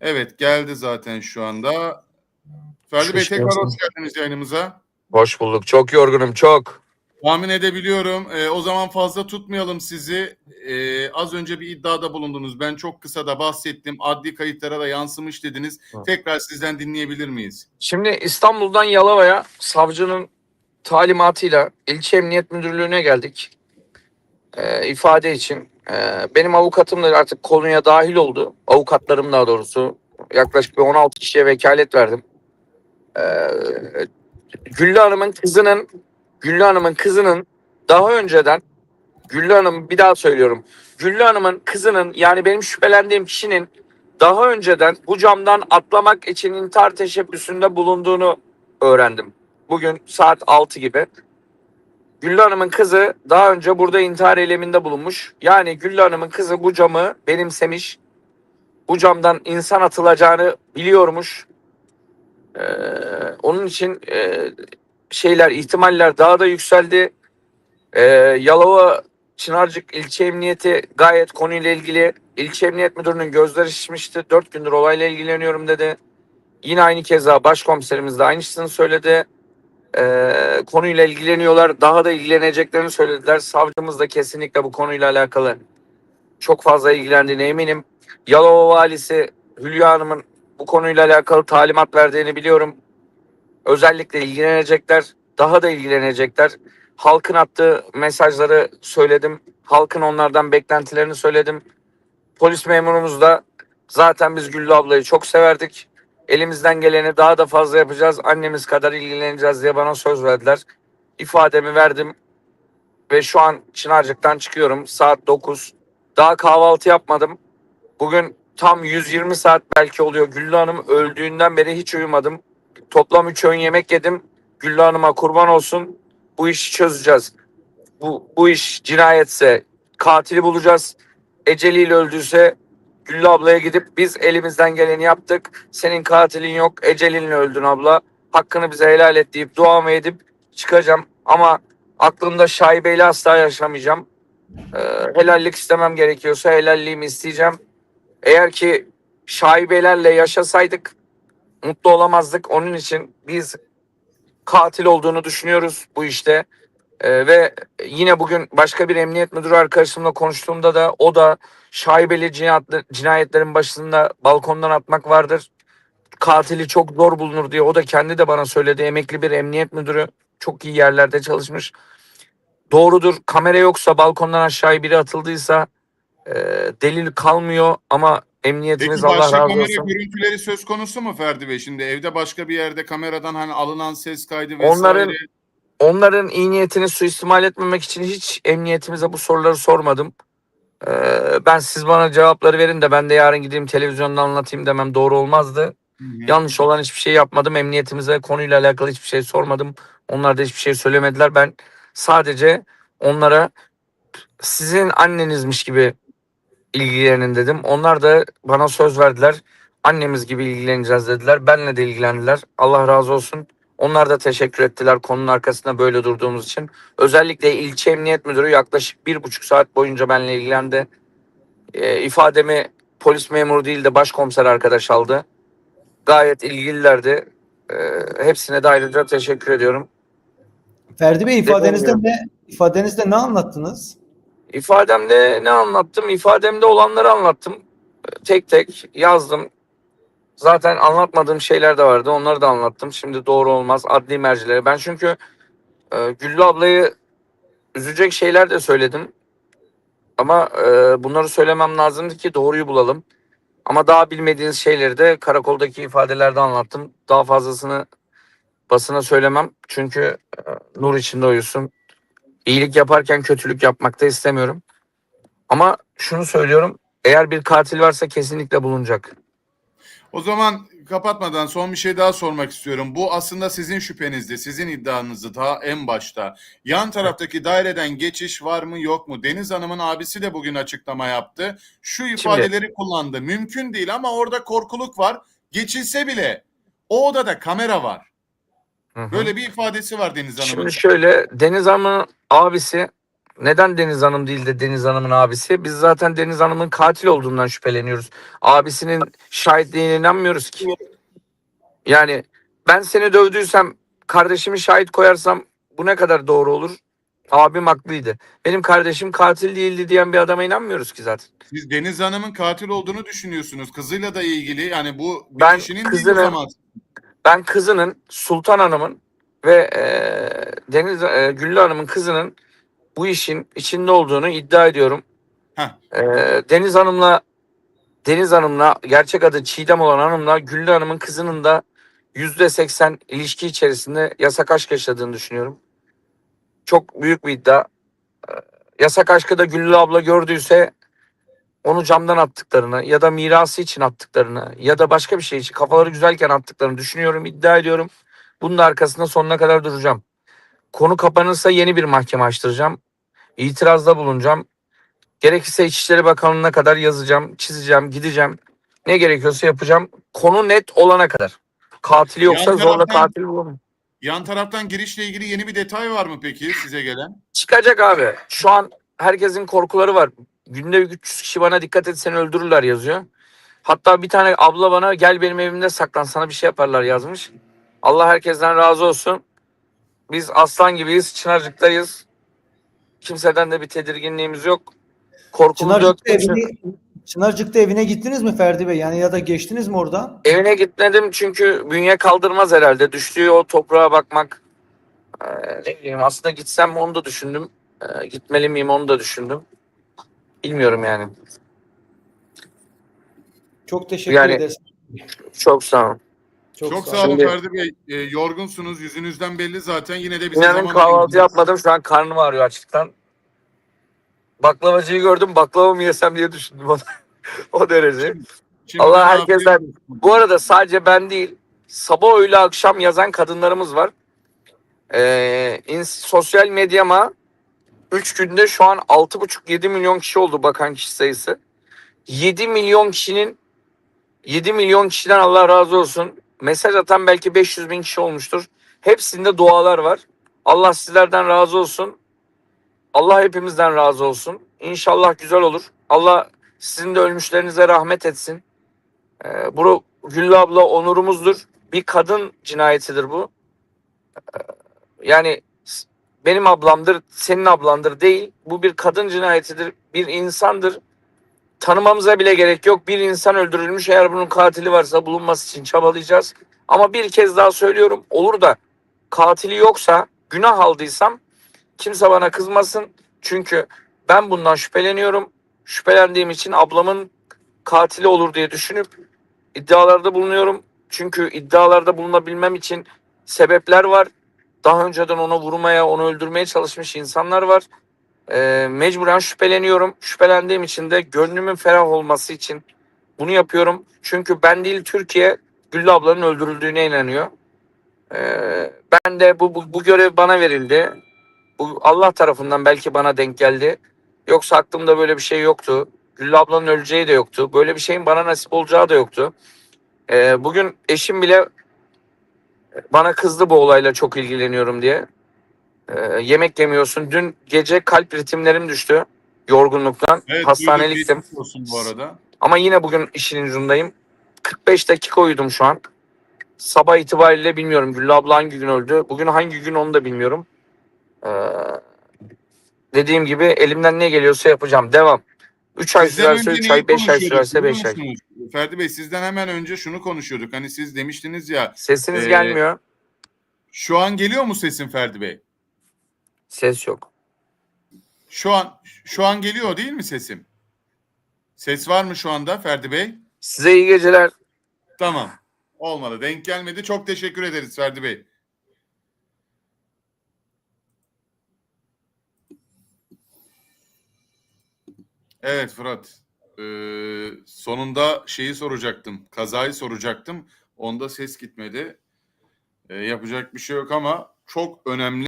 Evet geldi zaten şu anda. Ferdi Bey tekrar hoş geldiniz yayınımıza. Hoş bulduk. Çok yorgunum çok. Tahmin edebiliyorum. Ee, o zaman fazla tutmayalım sizi. Ee, az önce bir iddiada bulundunuz. Ben çok kısa da bahsettim. Adli kayıtlara da yansımış dediniz. Hı. Tekrar sizden dinleyebilir miyiz? Şimdi İstanbul'dan Yalova'ya savcının talimatıyla ilçe emniyet müdürlüğüne geldik. Ee, ifade için. Ee, benim avukatım da artık konuya dahil oldu. Avukatlarım daha doğrusu. Yaklaşık bir 16 kişiye vekalet verdim. Ee, Güllü Hanım'ın kızının Güllü Hanım'ın kızının daha önceden Güllü Hanım bir daha söylüyorum. Güllü Hanım'ın kızının yani benim şüphelendiğim kişinin daha önceden bu camdan atlamak için intihar teşebbüsünde bulunduğunu öğrendim. Bugün saat 6 gibi. Güllü Hanım'ın kızı daha önce burada intihar eyleminde bulunmuş. Yani Güllü Hanım'ın kızı bu camı benimsemiş. Bu camdan insan atılacağını biliyormuş. Ee, onun için e, şeyler, ihtimaller daha da yükseldi. Ee, Yalova Çınarcık İlçe Emniyeti gayet konuyla ilgili ilçe emniyet müdürünün gözleri şişmişti. Dört gündür olayla ilgileniyorum dedi. Yine aynı keza başkomiserimiz de aynısını söyledi. Ee, konuyla ilgileniyorlar. Daha da ilgileneceklerini söylediler. Savcımız da kesinlikle bu konuyla alakalı çok fazla ilgilendiğine eminim. Yalova valisi Hülya Hanım'ın bu konuyla alakalı talimat verdiğini biliyorum. Özellikle ilgilenecekler. Daha da ilgilenecekler. Halkın attığı mesajları söyledim. Halkın onlardan beklentilerini söyledim. Polis memurumuz da zaten biz Güllü ablayı çok severdik. Elimizden geleni daha da fazla yapacağız. Annemiz kadar ilgileneceğiz diye bana söz verdiler. İfademi verdim ve şu an Çınarcık'tan çıkıyorum. Saat 9. Daha kahvaltı yapmadım. Bugün tam 120 saat belki oluyor. Güllü Hanım öldüğünden beri hiç uyumadım. Toplam 3 öğün yemek yedim. Güllü Hanım'a kurban olsun. Bu işi çözeceğiz. Bu, bu iş cinayetse katili bulacağız. Eceliyle öldüyse Güllü ablaya gidip biz elimizden geleni yaptık. Senin katilin yok. Ecelinle öldün abla. Hakkını bize helal et deyip duamı edip çıkacağım. Ama aklımda şaibeyle asla yaşamayacağım. Ee, helallik istemem gerekiyorsa helalliğimi isteyeceğim. Eğer ki şaibelerle yaşasaydık mutlu olamazdık. Onun için biz katil olduğunu düşünüyoruz bu işte. Ee, ve yine bugün başka bir emniyet müdürü arkadaşımla konuştuğumda da o da şaibeli cinayetler- cinayetlerin başında balkondan atmak vardır. Katili çok zor bulunur diye o da kendi de bana söyledi. Emekli bir emniyet müdürü çok iyi yerlerde çalışmış. Doğrudur kamera yoksa balkondan aşağıya biri atıldıysa e, delil kalmıyor ama emniyetimiz Peki Allah başka razı kamera olsun. görüntüleri söz konusu mu Ferdi Bey? Şimdi evde başka bir yerde kameradan hani alınan ses kaydı vesaire. Onların iyi niyetini suistimal etmemek için hiç emniyetimize bu soruları sormadım. Ee, ben siz bana cevapları verin de ben de yarın gideyim televizyonda anlatayım demem doğru olmazdı. Hı hı. Yanlış olan hiçbir şey yapmadım. Emniyetimize konuyla alakalı hiçbir şey sormadım. Onlar da hiçbir şey söylemediler. Ben sadece onlara sizin annenizmiş gibi ilgilenin dedim. Onlar da bana söz verdiler. Annemiz gibi ilgileneceğiz dediler. Benle de ilgilendiler. Allah razı olsun. Onlar da teşekkür ettiler konunun arkasında böyle durduğumuz için. Özellikle ilçe emniyet müdürü yaklaşık bir buçuk saat boyunca benimle ilgilendi. E, ifademi polis memuru değil de başkomiser arkadaş aldı. Gayet ilgililerdi. E, hepsine de ayrıca teşekkür ediyorum. Ferdi Bey ifadenizde ne ifadenizde ne anlattınız? İfademde ne anlattım? İfademde olanları anlattım. Tek tek yazdım. Zaten anlatmadığım şeyler de vardı. Onları da anlattım. Şimdi doğru olmaz. Adli mercilere. Ben çünkü e, Güllü ablayı üzecek şeyler de söyledim. Ama e, bunları söylemem lazımdı ki doğruyu bulalım. Ama daha bilmediğiniz şeyleri de karakoldaki ifadelerde anlattım. Daha fazlasını basına söylemem. Çünkü e, nur içinde uyusun. İyilik yaparken kötülük yapmak da istemiyorum. Ama şunu söylüyorum. Eğer bir katil varsa kesinlikle bulunacak. O zaman kapatmadan son bir şey daha sormak istiyorum. Bu aslında sizin şüphenizdi, sizin iddianızdı daha en başta. Yan taraftaki daireden geçiş var mı yok mu? Deniz Hanım'ın abisi de bugün açıklama yaptı. Şu ifadeleri kullandı. Mümkün değil ama orada korkuluk var. Geçilse bile o odada kamera var. Hı hı. Böyle bir ifadesi var Deniz Hanım'ın. Şimdi şöyle Deniz Hanım'ın abisi Neden Deniz Hanım değil de Deniz Hanım'ın abisi? Biz zaten Deniz Hanım'ın katil olduğundan şüpheleniyoruz. Abisinin şahitliğine inanmıyoruz ki. Yani ben seni dövdüysem kardeşimi şahit koyarsam bu ne kadar doğru olur? Abim haklıydı. Benim kardeşim katil değildi diyen bir adama inanmıyoruz ki zaten. Siz Deniz Hanım'ın katil olduğunu düşünüyorsunuz. Kızıyla da ilgili yani bu bir Ben kişinin değil kızını- o zaman. Ben kızının Sultan Hanım'ın ve eee, Deniz eee, Güllü Hanım'ın kızının bu işin içinde olduğunu iddia ediyorum. Heh. Eee, Deniz Hanım'la Deniz Hanım'la gerçek adı Çiğdem olan hanımla Güllü Hanım'ın kızının da yüzde seksen ilişki içerisinde yasak aşk yaşadığını düşünüyorum. Çok büyük bir iddia. Eee, Yasak aşkı da Güllü abla gördüyse onu camdan attıklarını ya da mirası için attıklarını ya da başka bir şey için kafaları güzelken attıklarını düşünüyorum, iddia ediyorum. Bunun da arkasında sonuna kadar duracağım. Konu kapanırsa yeni bir mahkeme açtıracağım. İtirazda bulunacağım. Gerekirse İçişleri Bakanlığı'na kadar yazacağım, çizeceğim, gideceğim. Ne gerekiyorsa yapacağım. Konu net olana kadar. Katili yoksa Yan zorla taraftan- katil bulamam. Yan taraftan girişle ilgili yeni bir detay var mı peki size gelen? Çıkacak abi. Şu an herkesin korkuları var. Günde 300 kişi bana dikkat et seni öldürürler yazıyor. Hatta bir tane abla bana gel benim evimde saklan sana bir şey yaparlar yazmış. Allah herkesten razı olsun. Biz aslan gibiyiz, çınarcıktayız. Kimseden de bir tedirginliğimiz yok. Korkumuz yok. Çınarcık'ta evine, Çınarcık'ta evine gittiniz mi Ferdi Bey? Yani ya da geçtiniz mi oradan? Evine gitmedim çünkü bünye kaldırmaz herhalde. Düştüğü o toprağa bakmak. Ee, ne bileyim aslında gitsem mi onu da düşündüm. Ee, gitmeli miyim onu da düşündüm. Bilmiyorum yani. Çok teşekkür Yani- ederiz. Çok sağ olun. Çok, sağ olun Şimdi- Ferdi Bey. E, yorgunsunuz yüzünüzden belli zaten. Yine de bize İnanın zaman kahvaltı yapmadım. Şu an karnım ağrıyor açlıktan. Baklavacıyı gördüm. Baklava mı yesem diye düşündüm o, o derece. Şimdi Allah bana herkesten-. Bu arada sadece ben değil. Sabah öğle akşam yazan kadınlarımız var. Ee, ins- sosyal medyama 3 günde şu an 6,5-7 milyon kişi oldu bakan kişi sayısı. 7 milyon kişinin 7 milyon kişiden Allah razı olsun. Mesaj atan belki 500 bin kişi olmuştur. Hepsinde dualar var. Allah sizlerden razı olsun. Allah hepimizden razı olsun. İnşallah güzel olur. Allah sizin de ölmüşlerinize rahmet etsin. Ee, bu Güllü abla onurumuzdur. Bir kadın cinayetidir bu. Ee, yani benim ablamdır, senin ablandır değil. Bu bir kadın cinayetidir. Bir insandır. Tanımamıza bile gerek yok. Bir insan öldürülmüş. Eğer bunun katili varsa bulunması için çabalayacağız. Ama bir kez daha söylüyorum. Olur da katili yoksa, günah aldıysam kimse bana kızmasın. Çünkü ben bundan şüpheleniyorum. Şüphelendiğim için ablamın katili olur diye düşünüp iddialarda bulunuyorum. Çünkü iddialarda bulunabilmem için sebepler var. Daha önceden ona vurmaya, onu öldürmeye çalışmış insanlar var. Ee, mecburen şüpheleniyorum. Şüphelendiğim için de gönlümün ferah olması için bunu yapıyorum. Çünkü ben değil Türkiye Güllü ablanın öldürüldüğüne inanıyor. Ee, ben de bu, bu, bu görev bana verildi. Bu Allah tarafından belki bana denk geldi. Yoksa aklımda böyle bir şey yoktu. Güllü ablanın öleceği de yoktu. Böyle bir şeyin bana nasip olacağı da yoktu. Ee, bugün eşim bile bana kızdı bu olayla çok ilgileniyorum diye. Ee, yemek yemiyorsun. Dün gece kalp ritimlerim düştü yorgunluktan. Evet, Hastaneliktim. olsun bu arada. Ama yine bugün işin ucundayım. 45 dakika uyudum şu an. Sabah itibariyle bilmiyorum Güllü abla hangi gün öldü. Bugün hangi gün onu da bilmiyorum. Ee, dediğim gibi elimden ne geliyorsa yapacağım. Devam. 3 ay Sizden sürerse önce 3 neyi ay, 5 ay sürerse biliyor 5 ay. Ferdi Bey sizden hemen önce şunu konuşuyorduk. Hani siz demiştiniz ya Sesiniz Ee, gelmiyor. şu an geliyor mu sesin Ferdi Bey? Ses yok. Şu an şu an geliyor değil mi sesim? Ses var mı şu anda Ferdi Bey? Size iyi geceler. Tamam. Olmadı. Denk gelmedi. Çok teşekkür ederiz Ferdi Bey. Evet Fırat. Ee, sonunda şeyi soracaktım. Kazayı soracaktım. Onda ses gitmedi. Ee, yapacak bir şey yok ama çok önemli